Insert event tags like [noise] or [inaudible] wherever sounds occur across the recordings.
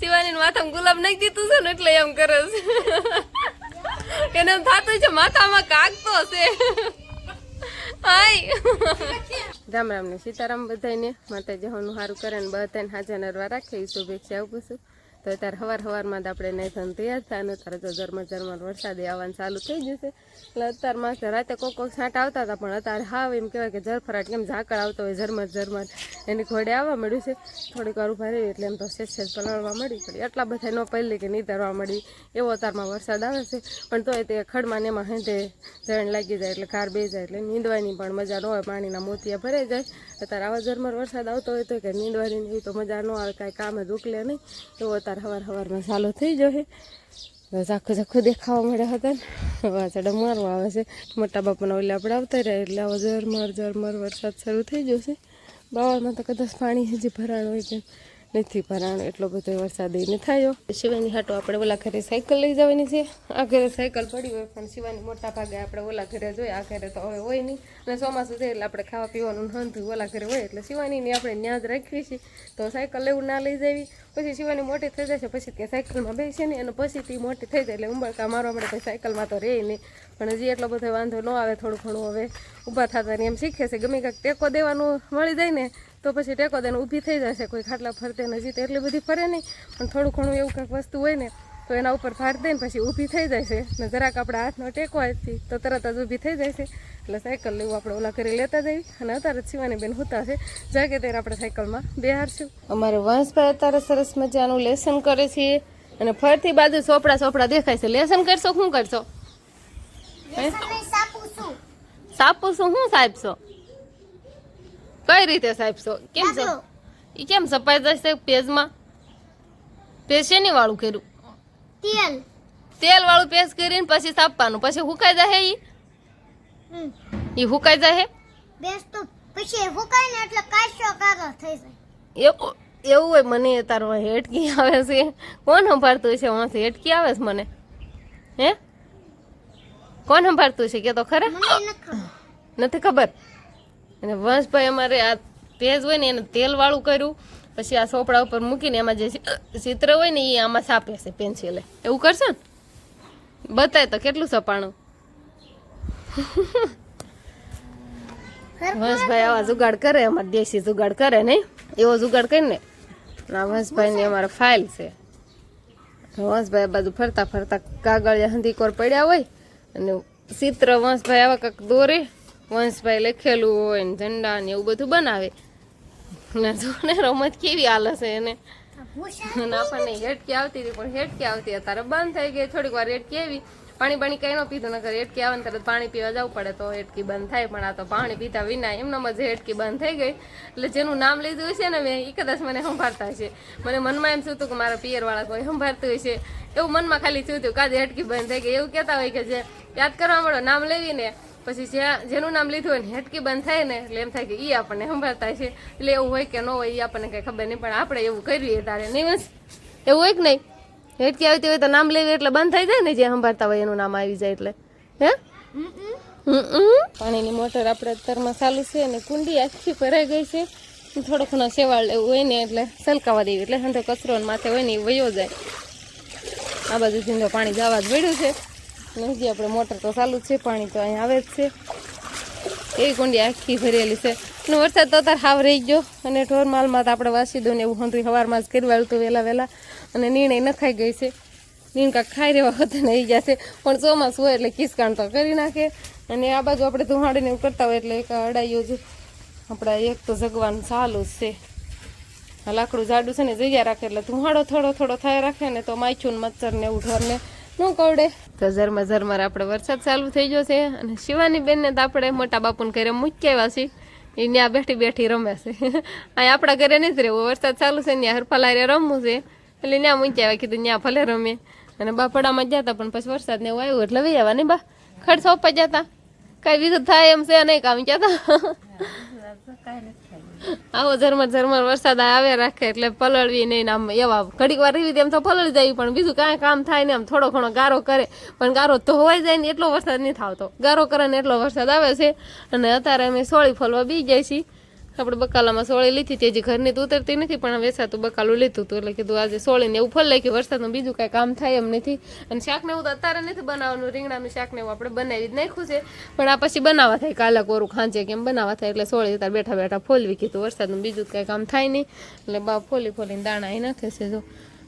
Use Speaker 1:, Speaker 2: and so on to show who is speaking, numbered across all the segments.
Speaker 1: શિવાની માથામાં ગુલાબ નાખી દીધું છે ને એટલે એમ કરે છે. એને થતું છે, માથામાં કાગતો હશે. હાય. રામ રામ ને સીતારામ બધાને માતાજી હોનું સારું કરે ને બધાને હાજર નરવા રાખે એ શુભેચ્છા આપું છું. તો અત્યારે હવાર હવારમાં જ આપણે નહીં તૈયાર થાય અને અત્યારે તો ઝરમર ઝરમર વરસાદ આવવાનું ચાલુ થઈ જશે એટલે અત્યારમાં માસે રાતે કોક કોક છાંટ આવતા હતા, પણ અત્યારે હાવ એમ કહેવાય કે ઝરફરાટ કેમ ઝાકળ આવતો હોય, ઝરમર ઝરમર. એની ઘોડે આવવા મળ્યું છે. થોડીક વાર ઊભા રહી એટલે એમ તો સેજ સેજ પલળવા મળી પડી. એટલા બધા ન પહેલી કે નીતરવા મળી. એવો અત્યારમાં વરસાદ આવે છે. પણ તોય તે ખડમાં ને એમાં હેંધે જણ લાગી જાય એટલે કાર બે જાય એટલે નીંદવાની પણ મજા ન હોય, પાણીના મોતિયા ભરાઈ જાય. અત્યારે આવા ઝરમર વરસાદ આવતો હોય તો કે નીંદવાની નહીં તો મજા ન આવે, કાંઈ કામ જ ઉકલે નહીં. એવો અત્યારે હવાર હવારમાં ચાલુ થઈ જશે આખું ઝાખું દેખાવા મળ્યા હતા ને. વાસડા મારવા આવે છે. મોટા બાપાના ઓલે આપણે આવતા રહ્યા એટલે આવો ઝરમર ઝરમર વરસાદ શરૂ થઈ જશે બાવામાં તો કદાચ પાણી હજી ભરાણ હોય છે નથી ભરાણ, એટલો બધો વરસાદ એને થયો. શિવાની હાટો આપણે ઓલા ઘરે સાયકલ લઈ જવાની છે. આ ઘરે સાયકલ પડી હોય પણ શિવાની મોટા ભાગે આપણે ઓલા ઘરે જોઈએ આ ઘરે તો હવે હોય નહીં. અને ચોમાસું છે એટલે આપણે ખાવા પીવાનું હંધું ઓલા ઘરે હોય એટલે શિવાનીની આપણે ન્યાજ રાખીએ છીએ. તો સાયકલ લેવું ના લઈ જવી. પછી શિવાની મોટી થઈ જશે, પછી ત્યાં સાયકલમાં બેસે નહીં અને પછી તે મોટી થઈ જાય એટલે ઉંબળકા મારવા માટે પછી સાયકલમાં તો રહે નહીં. પણ હજી એટલો બધો વાંધો ન આવે થોડું ઘણું હવે. ઊભા થતા એમ શીખે છે. ગમે કાંઈક ટેકો દેવાનું મળી જાય ને તો પછી ટેકો દઈને ઊભી થઈ જશે. કોઈ ખાટલા ફરતે નજીક એટલી બધી ફરે નહીં. પણ થોડું ઘણું એવું કંઈક વસ્તુ હોય ને તો એના ઉપર ફાટ દઈને પછી ઊભી થઈ જાય છે ને જરાક આપણા હાથનો ટેકો આપી તો તરત જ ઊભી થઈ જાય છે એટલે સાયકલ લેવું આપણે ઓલા કરી લેતા જઈએ અને અત્યારે જ શિવાની બેન હુતા છે. જાગે ત્યારે આપણે સાયકલમાં બેહારશું. અમારે વંશભાઈ અત્યારે સરસ મજાનું લેસન કરે છે. અને ફરતી બાજુ ચોપડા ચોપડા દેખાય છે. લેસન કરશો શું કરશો? હે? સાપુ શું? શું? સાહેબ છો? કઈ રીતે સાહેબ છો કેમ છો ઈ કેમ સપાઈ જશે પેજમાં પેજ શેની વાળું કર્યું
Speaker 2: તેલ
Speaker 1: તેલ વાળું પેજ કરીને પછી સાપવાનું પછી હુકાઈ જાય ઈ
Speaker 2: હમ.
Speaker 1: ઈ હુકાઈ જાય
Speaker 2: બેસ તો પછી હુકાય ને એટલે કાચો કાગળ થઈ જાય
Speaker 1: એવું એવું હોય મને તારો હેટકી આવે છે કોણ સંભાળતું છે વાંથી હેટકી આવે છે મને હે કોણ સંભાળતું છે કે તો ખરા
Speaker 2: મને નથી ખબર
Speaker 1: નથી ખબર અને વંશભાઈ અમારે આ તેજ હોય ને એને તેલવાળું કર્યું. પછી આ સોપડા ઉપર મૂકીને એમાં જે ચિત્ર હોય ને એ આમાં છાપે છે પેન્સિલે એવું કરશો ને? બતાય તો કેટલું સપાણું. વંશભાઈ આવા જુગાડ કરે અમારે દેશી જુગાડ કરે નહીં એવો જુગાડ કરીને. આ વંશભાઈની અમારે ફાઇલ છે. વંશભાઈ આ બાજુ ફરતા ફરતા કાગળિયા હંધીકોર પડ્યા હોય. અને ચિત્ર વંશભાઈ આવા કંઈક દોરે. વંશભાઈ લખેલું હોય ને ઝંડા ને એવું બધું બનાવે. ને જો રમત કેવી હાલે છે એને. અને આપણને હેટકી આવતી હતી, પણ હેટકી આવતી અત્યારે બંધ થઈ ગઈ. થોડીક વાર હેટકી આવી. પાણી પાણી કઈ ન પીધું, નકર હેટકી આવે ને તરત પાણી પીવા જવું પડે, તો હેટકી બંધ થાય. પણ આ તો પાણી પીતા વિના એમનામ જ હેટકી બંધ થઈ ગઈ. એટલે જેનું નામ લીધું છે ને મેં, એ કદાચ મને સંભાળતા છે મને મનમાં એમ શું હતું કે મારા પિયરવાળા કોઈ સંભાળતું છે એવું મનમાં ખાલી થયું થયું કાજે હેટકી બંધ થઈ ગઈ. એવું કહેતા હોય કે જે યાદ કરવા મળો નામ લેવીને પછી જ્યાં જેનું નામ લીધું હોય ને હેટકી બંધ થાય ને, એટલે એમ થાય કે એ આપણને સંભાળતા છે. એટલે એવું હોય કે ન હોય એ આપણને કઈ ખબર નહીં, પણ આપણે એવું કરીએ તારે, નહીં બસ? એવું હોય કે નહીં? હેટકી આવતી હોય તો નામ લેવી એટલે બંધ થઈ જાય ને જે સંભાળતા હોય એનું નામ આવી જાય એટલે. હે. પાણીની મોટર આપણે અત્યારમાં ચાલુ છે અને કુંડી આખી ભરાઈ ગઈ છે. થોડો ઘણો સેવાળ એવું હોય ને, એટલે સલકાવા દેવી, એટલે હંધો કચરો માથે હોય ને એ વયો જાય. આ બાજુ તો પાણી જવા જ પડ્યું છે. અને હજી આપણે મોટર તો ચાલુ છે, પાણી તો અહીં આવે જ છે. એવી કુંડી આખી ભરેલી છે. અને વરસાદ તો અત્યારે હાવ રહી ગયો. અને ઢોર માલમાં તો આપણે વાસી દો ને એવું હંધું સવારમાં જ કરી વાળતું વહેલા વહેલા. અને નીણે નખાઈ ગઈ છે. નીણ કાંક ખાઈ રહેવા આવી ગયા છે. પણ ચોમાસું હોય એટલે કિસકાણ તો કરી નાખે. અને આ બાજુ આપણે ધુમાડીને એવું કરતા હોય એટલે એક અડાઈઓ જ આપણા એક તો જગવાનું ચાલુ જ છે. લાકડું જાડું છે ને જગ્યા રાખે એટલે ધુમાડો થોડો થોડો થાય રાખે ને તો માયચું ને મચ્છર ને એવું ઢોરને ન કવડે તો ઝરમા ઝરમર આપણે વરસાદ ચાલુ થઈ ગયો છે અને શિવાની બેનને તો આપણે મોટા બાપુને ઘરે મૂકી આવ્યા છીએ. એ ત્યાં બેઠી બેઠી રમે છે. [laughs] અહીં આપણા ઘરે નથી રહેવું વરસાદ ચાલુ છે ત્યાં હરફાલારે રમવું છે. એટલે ત્યાં મૂકી આવ્યા કીધું ત્યાં ભલે રમે. અને બાપડામાં જ જતા પણ પછી વરસાદ ને એવું આવ્યું એટલે લઈ આવ્યા નહીં બા. ખર્ચ સોંપા જતા. કઈ વિગત થાય એમ છે નહીં કામ જતા [laughs] આવો ઝરમર ઝરમર વરસાદ આવે રાખે એટલે પલળવી નહીં આમ એવા ઘડીક વાર રહી તેમ તો પલળી જાય પણ બીજું કાંઈ કામ થાય ને આમ થોડો ઘણો ગારો કરે. પણ ગારો ધોવાઈ જાય ને એટલો વરસાદ નહીં થતો ગારો કરે ને એટલો વરસાદ આવે છે. અને અત્યારે અમે સોળી ફોલવા બી જાય છીએ. આપણે બકાલામાં સોળી લીધી તે હજી ઘરની તો ઉતરતી નથી, પણ વેસાતું બકાલું લીધું હતું. એટલે કીધું આજે સોળીને એવું ફળ કે વરસાદનું બીજું કાંઈ કામ થાય એમ નથી. અને શાકને એવું તો અત્યારે નથી બનાવવાનું, રીંગણાનું શાકને એવું આપણે બનાવી જ નાખ્યું છે. પણ આ પછી બનાવવા થાય, કાલે કોરું ખાંચે કેમ બનાવવા થાય, એટલે સોળી તાર બેઠા બેઠા ફોલવી કીધું, વરસાદનું બીજું કાંઈ કામ થાય નહીં. એટલે બા ફોલી ફોલીને દાણા એ નાખે છે, જો.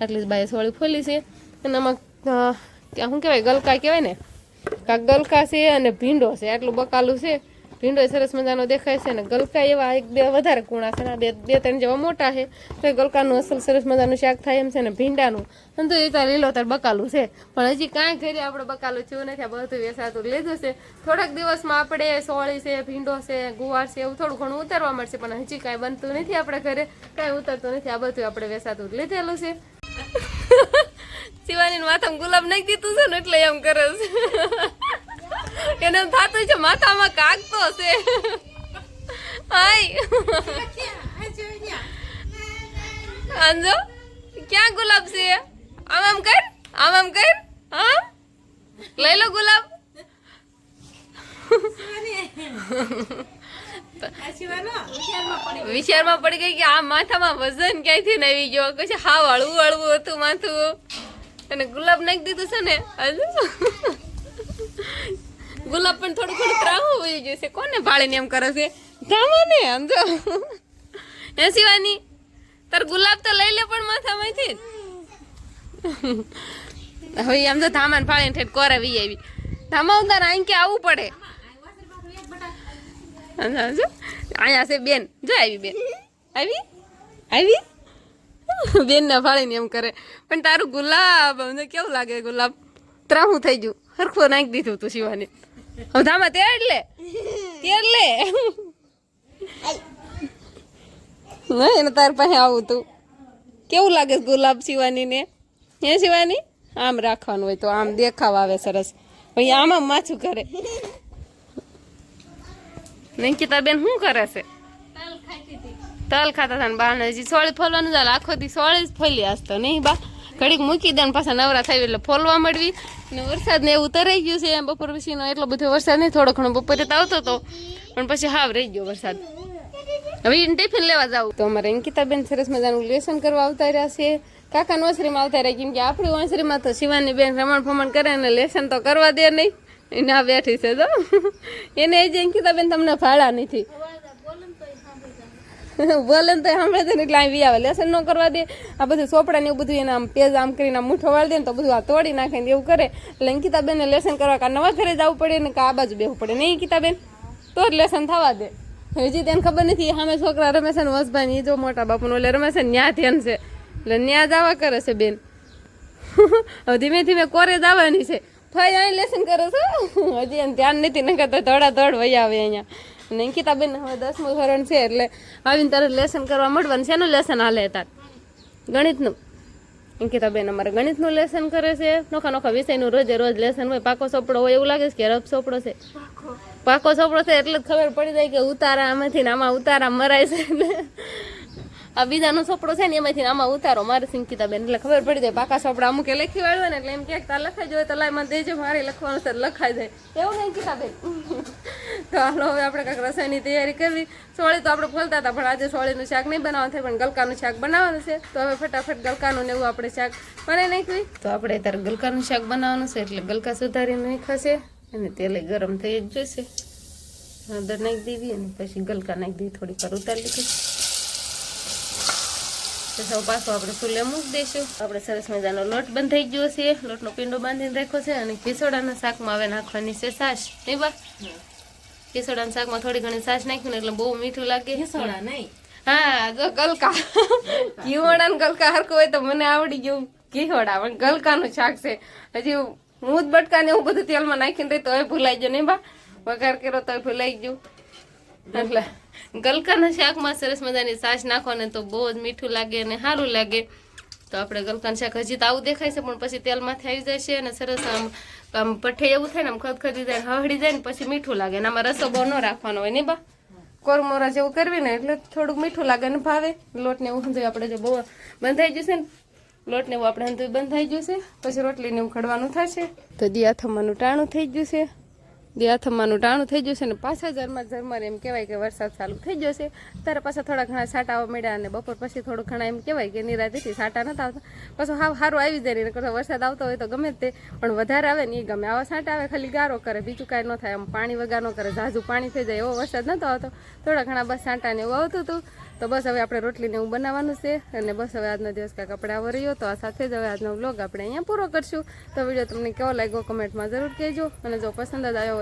Speaker 1: આટલી બાએ સોળી ફોલી છે. અને આમાં શું કહેવાય, ગલકા કહેવાય ને? ગલકા છે અને ભીંડો છે, આટલું બકાલું છે. ભીંડો સરસ મજાનો દેખાય છે ને ગલકા એવા એક બે વધારે કુણા છે ને બે બે ત્રણ જેવા મોટા છે. તો એ ગલકાનું અસલ સરસ મજાનું શાક થાય એમ છે ને ભીંડાનું. અને તો એ તાર લીલો તાર બકાલું છે. પણ હજી કાંઈ ઘરે આપણે બકાલું થયું નથી, આ બધું વેસાતું લીધું છે. થોડાક દિવસમાં આપણે સોળી છે, ભીંડો છે, ગુવાર છે એવું થોડું ઘણું ઉતારવા મળશે, પણ હજી કાંઈ બનતું નથી આપણે ઘરે. કાંઈ ઉતરતું નથી, આ બધું આપણે વેસાતું લીધેલું છે. [laughs] શિવાની માથામાં ગુલાબ નાખી દીધું છે ને એટલે એમ કરે છે. [laughs] એને થતું છે, માથામાં કાગતો હશે. હાય. આંજો ક્યાં ગુલાબ છે? આમ આમ કર, આમ આમ કર, હા? લઈ લો ગુલાબ. વિચારમાં પડી ગઈ કે આ માથામાં વજન ક્યાંથી નવી ગયો? કશું હા હળવું હળવું હતું માથું. અને ગુલાબ નાખી દીધું છે ને, હજુ. ગુલાબ પણ થોડું થોડું હોઈ ગયું છે. કોને ભાળીને એમ કરે છે? ને સમજો એ શિવાની, તાર ગુલાબ તો લઈ લે પણ માથામાંથી હવે આમ તો ધામાને ફાળીને ઠેઠ કોરાવી આવી. ધામા ઉતાર અહીં કે આવવું પડે? અહીંયા છે બેન. જો આવી બેન. આવી? આવી? બેન ના ફાળીને એમ કરે. પણ તારું ગુલાબ અમને કેવું લાગે ગુલાબ? ત્રાહું થઈ ગયું. સરખું નાખી દીધું તું શિવાની. હવે ધામા લે. લે. એને તાર પાસે આવું તું. કેવું લાગે ગુલાબ શિવાની ને? હે શિવાની? આમ રાખવાનું હોય તો આમ દેખાવ આવે સરસ. ભાઈ આમ આમ માછું કરે. નિકિતા બેન શું કરે છે? તલ ખાતા હતા. ને હજી સોળી ફોલવાનું ચાલે આખો દી સોળે જ ફોલી તો નહીં બા. ઘડીક મૂકી દે પાછા નવરા થાય એટલે ફોલવા મળવી ને વરસાદ ને એવું તરાઈ ગયું છે બપોર પછીનો એટલો બધો વરસાદ નહીં, થોડો ઘણો બપોરે તો આવતો હતો પણ પછી હાવ રહી ગયો વરસાદ. હવે એને ટિફિન લેવા જાવ. તો અમારે અંકિતાબેન સરસ મજાનું લેસન કરવા આવતા રહ્યા છે. કાકા ઓસરીમાં આવતા રહ્યા, કેમ કે આપણી ઓસરીમાં તો શિવાની બેન રમણ ફમણ કરે અને લેસન તો કરવા દે નહીં. એને આ બેઠી છે તો એને એ જ અંકિતાબેન તમને ભાડા નથી. [laughs] બોલે તો સાંભળે છે ને એટલે અહીં આવે. લેસન ન કરવા દે. આ બધું સોપડા ને એવું બધું એને આમ પેજ આમ કરીને મૂઠો વાળી દે તો બધું આ તોડી નાખે ને એવું કરે. એટલે અંકિતાબેનને લેસન કરવા કાં નવા ઘરે જવું પડે ને કાં આ બાજુ બેવું પડે. નહીં અંકિતાબેન? તો જ લેસન થવા દે. હજી તેને ખબર નથી સામે છોકરા રમેશ ને વસભાઈ જો મોટા બાપુનો, એટલે રમેશ ન્યા ધ્યાન છે. એટલે ન્યા જવા કરે છે બેન. [laughs] હવે ધીમે ધીમે કોરે જવાની છે. ફરી અહીં લેસન કરે છે. હજી એને ધ્યાન નથી, નકર તો ધડા ધડ વહી આવે અહીંયા. અને અંકિતાબેન હવે દસમું ધોરણ છે એટલે આવીને તારે લેસન કરવા મળવાનું છે. એનું લેસન હાલે તાર? ગણિતનું. અંકિતાબેન અમારે ગણિતનું લેસન કરે છે. નોખા નોખા વિષયનું રોજે રોજ લેસન હોય, પાકો સોપડો હોય એવું લાગે છે કે રફ સોપડો છે? પાકો ચોપડો છે એટલે જ ખબર પડી જાય કે ઉતારા આમાંથી ને આમાં ઉતારા મરાય છે. ને આ બીજાનો સોપડો છે ને એમાંથી આમાં ઉતારો મારે સિંકિતાબેન, એટલે ખબર પડી જાય પાકા ચોપડા અમુકે લખી વાળ્યો ને એટલે એમ ક્યાંક તાર લખાઈ જોઈએ તો લાઈ મને દેજો, મારે લખવાનું છે લખાઈ જાય. એવું નહીં અંકિતાબેન [laughs] તો હાલો, હવે આપણે કાંઈક રસોઈની તૈયારી કરવી. સોળી તો આપણે ફોલતા હતા, પણ આજે સોળીનું શાક નહીં બનાવવાનું થાય, પણ ગલકાનું શાક બનાવવાનું છે. તો હવે ફટાફટ ગલકાનું ને એવું આપણે શાક બને નાખ્યું. તો આપણે અત્યારે ગલકાનું શાક બનાવવાનું છે, એટલે ગલકા સુધારીને નાખાશે અને તેલે ગરમ થઈ જ જશે. હળદર નાખી દેવી અને પછી ગલકા નાખી દેવી, થોડીક વાર ઉતારી લીધી તો સૌ પાછો આપણે ચૂલે મૂકી દઈશું. આપણે સરસ મજાનો લોટ બંધાઈ ગયો છે. લોટનો પીંડો બાંધીને રાખ્યો છે અને ખીસોડાના શાકમાં હવે નાખવાની છે સાસ નહીં બા? ખીસોડાના શાકમાં થોડી ઘણી સાસ નાખ્યું એટલે બહુ મીઠું લાગે. હા જો ગલકા. ઘીવડા ને ગલકા હરખું હોય તો મને આવડી ગયું. ઘીવડા પણ ગલકાનું શાક છે. હજી હું બટકા ને એવું બધું તેલમાં નાખીને તોય ભૂલાઈ ગયો. નહીં બા? વઘાર કર્યો તો ભૂલાઈ ગયું. એટલે ગલકાના શાકમાં સરસ મજાની છાશ નાખો ને તો બહુ જ મીઠું લાગે અને સારું લાગે. તો આપણે ગલકાનું શાક હજી તો આવું દેખાય છે, પણ પછી તેલમાંથી આવી જાય છે અને સરસ આમ આમ પઠે એવું થાય ને, આમ ખદખદી જાય હળી જાય ને પછી મીઠું લાગે અને આમાં રસો બહુ ન રાખવાનો હોય ને બા? કોરમોરા જેવું કરવી ને એટલે થોડુંક મીઠું લાગે ને ભાવે. લોટને એવું હંધુય આપણે જો બહુ બંધાઈ જશે ને, લોટને એવું આપણે હંધુય બંધાઈ જશે પછી રોટલીને એવું ખડવાનું થશે તો દિયા થમવાનું ટાણું થઈ ગયું છે. દિયાથમાનું ટાણું થઈ જશે ને પાછા ઝરમર ઝરમર એમ કહેવાય કે વરસાદ ચાલુ થઈ જશે. ત્યારે પાછા થોડા ઘણા છાંટાઓ મળ્યા અને બપોર પછી થોડું ઘણા એમ કહેવાય કે નિરાતીથી સાટા નતા આવતા. પાછો હાવ સારું આવી જાય ને કરતા વરસાદ આવતો હોય તો ગમે તે, પણ વધારે આવે ને એ ગમે. આવા સાટા આવે ખાલી ગારો કરે, બીજું કાંઈ ન થાય. આમ પાણી વગર ન કરે, ઝાઝુ પાણી થઈ જાય એવો વરસાદ નતો આવતો. થોડા ઘણા બસ સાટા ને એવું આવતું હતું. તો બસ હવે આપણે રોટલીને એવું બનાવવાનું છે અને બસ હવે આજનો દિવસ કાંઈક આપણે આવો રહ્યો. તો આ સાથે જ હવે આજનો વ્લોગ આપણે અહીંયા પૂરો કરશું. તો વીડિયો તમને કેવો લાગ્યો કમેન્ટમાં જરૂર કહેજો. અને જો પસંદ જ આવ્યો